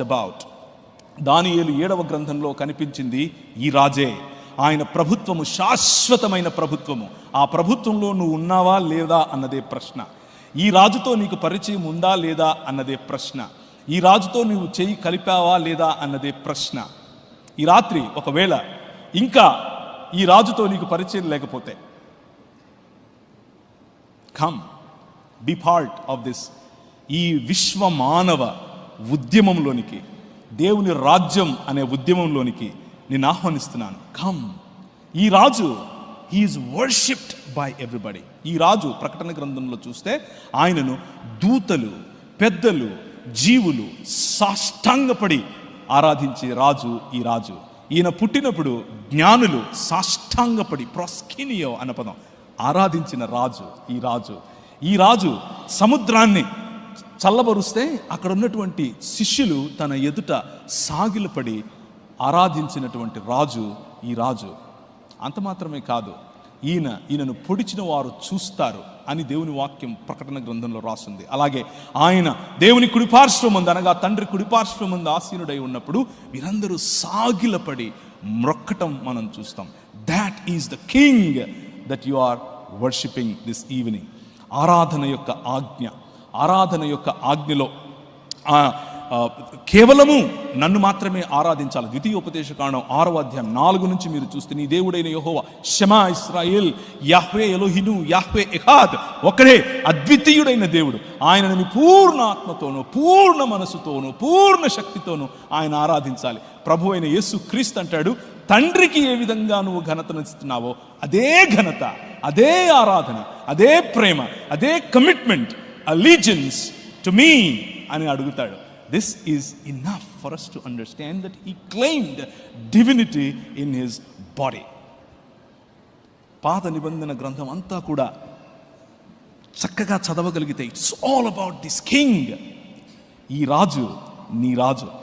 About దానియేలు ఏడవ గ్రంథంలో కనిపించింది ఈ రాజే. ఆయన ప్రభుత్వము శాశ్వతమైన ప్రభుత్వము. ఆ ప్రభుత్వంలో నువ్వు ఉన్నావా లేదా అన్నదే ప్రశ్న. ఈ రాజుతో నీకు పరిచయం ఉందా లేదా అన్నదే ప్రశ్న. ఈ రాజుతో నువ్వు చేయి కలిపావా లేదా అన్నదే ప్రశ్న. ఈ రాత్రి ఒకవేళ ఇంకా ఈ రాజుతో నీకు పరిచయం లేకపోతే. Come be part of this ఈ విశ్వ మానవ ఉద్యమంలోనికి దేవుని రాజ్యం అనే ఉద్యమంలోనికి నేను ఆహ్వానిస్తున్నాను. కమ్ ఈ రాజు హీఈస్ వర్షిప్డ్ బై ఎవ్రీబడి ఈ రాజు ప్రకటన గ్రంథంలో చూస్తే ఆయనను దూతలు పెద్దలు జీవులు సాష్టాంగపడి ఆరాధించే రాజు ఈ రాజు. ఈయన పుట్టినప్పుడు జ్ఞానులు సాష్టాంగపడి ప్రొస్కినియో అన్న పదం ఆరాధించిన రాజు ఈ రాజు. ఈ రాజు సముద్రాన్ని చల్లబరుస్తే అక్కడ ఉన్నటువంటి శిష్యులు తన ఎదుట సాగిలపడి ఆరాధించినటువంటి రాజు ఈ రాజు. అంత మాత్రమే కాదు ఈయన ఈయనను పొడిచిన వారు చూస్తారు అని దేవుని వాక్యం ప్రకటన గ్రంథంలో రాస్తుంది అలాగే ఆయన దేవుని కుడిపార్శ్వముందు అనగా తండ్రి కుడిపార్శ్వముందు ఆసీనుడై ఉన్నప్పుడు వీరందరూ సాగిలపడి మ్రొక్కటం మనం చూస్తాం. That is the king that you are worshipping this evening ఆరాధన యొక్క ఆజ్ఞ ఆరాధన యొక్క ఆజ్ఞలో కేవలము నన్ను మాత్రమే ఆరాధించాలి. ద్వితీయోపదేశ కాండం ఆరో అధ్యాయం నాలుగు నుంచి మీరు చూస్తే నీ దేవుడైన యహోవ షమా ఇస్రాయేల్ యాహ్వే ఎలోహిను యాహ్వే ఎహాద్ ఒకడే అద్వితీయుడైన దేవుడు. ఆయనను మీ పూర్ణ ఆత్మతోనూ పూర్ణ మనసుతోనూ పూర్ణ శక్తితోనూ ఆయన ఆరాధించాలి. ప్రభు అయిన యేసు క్రీస్తు అంటాడు తండ్రికి ఏ విధంగా నువ్వు ఘనతనిస్తున్నావో అదే ఘనత అదే ఆరాధన అదే ప్రేమ అదే కమిట్మెంట్ అలీజన్స్ టు మీ అని అడుగుతాడు. This is enough for us to understand that ఈ claimed divinity in his body పాత నిబంధన గ్రంథం అంతా కూడా చక్కగా చదవగలిగితే it's all about this king ఈ రాజు నీ రాజు.